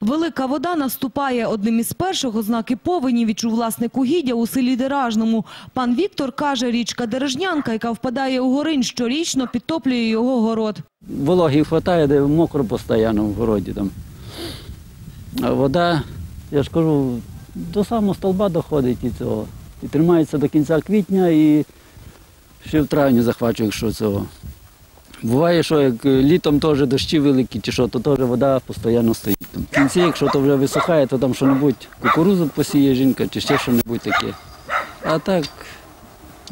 Велика вода наступає. Одним із перших ознаки повені відчув власник угіддя у селі Деражному. Пан Віктор каже, річка Дережнянка, яка впадає у горинь, щорічно підтоплює його город. Вологи вистачає, де мокро постійно в городі там. А вода, я ж кажу, до самого столба доходить і цього. І тримається до кінця квітня і ще в травні захвачує, якщо цього. Буває, що як літом теж дощі великі, чи що, то теж вода постійно стоїть. Там. В кінці, якщо то вже висохає, то там що-небудь кукурузу посіє жінка чи ще що-небудь таке. А так,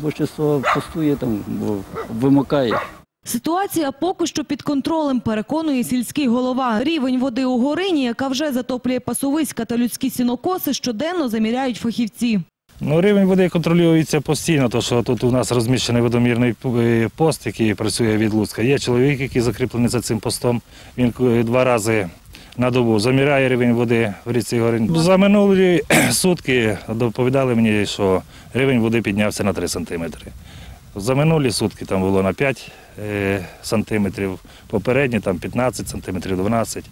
більшість пустує там, бо вимокає. Ситуація поки що під контролем, переконує сільський голова. Рівень води у горині, яка вже затоплює пасовиська та людські сінокоси, щоденно заміряють фахівці. Ну, рівень води контролюється постійно, тому що тут у нас розміщений водомірний е, пост, який працює від Луцька. Є чоловік, який закріплений за цим постом. Він е, два рази на добу заміряє рівень води в річці Горинь. За минулі сутки доповідали мені, що рівень води піднявся на 3 сантиметри. За минулі сутки там було на 5 е, сантиметрів, попередні там 15 сантиметрів, 12.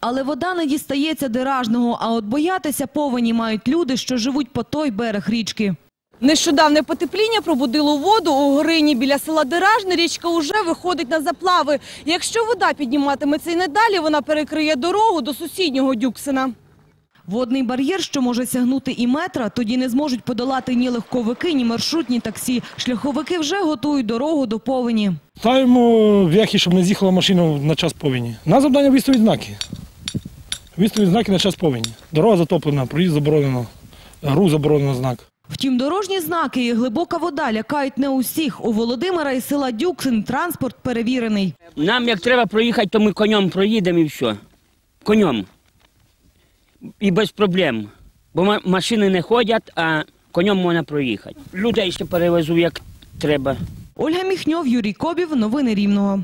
Але вода не дістається деражного, а от боятися повені мають люди, що живуть по той берег річки. Нещодавне потепління пробудило воду у горині біля села Деражне. Річка уже виходить на заплави. Якщо вода підніматиметься і надалі, вона перекриє дорогу до сусіднього Дюксина. Водний бар'єр, що може сягнути і метра, тоді не зможуть подолати ні легковики, ні маршрутні таксі. Шляховики вже готують дорогу до повені. Ставимо в'яхи, щоб не з'їхала машина на час повені. На завдання виставити знаки. Виставити знаки на час повені. Дорога затоплена, проїзд заборонено, гру заборонено знак. Втім, дорожні знаки і глибока вода лякають не усіх. У Володимира із села Дюксин транспорт перевірений. Нам як треба проїхати, то ми конем проїдемо і все. Конем. І без проблем. Бо машини не ходять, а конем можна проїхати. Людей ще перевезу як треба. Ольга Міхньов, Юрій Кобів. Новини Рівного.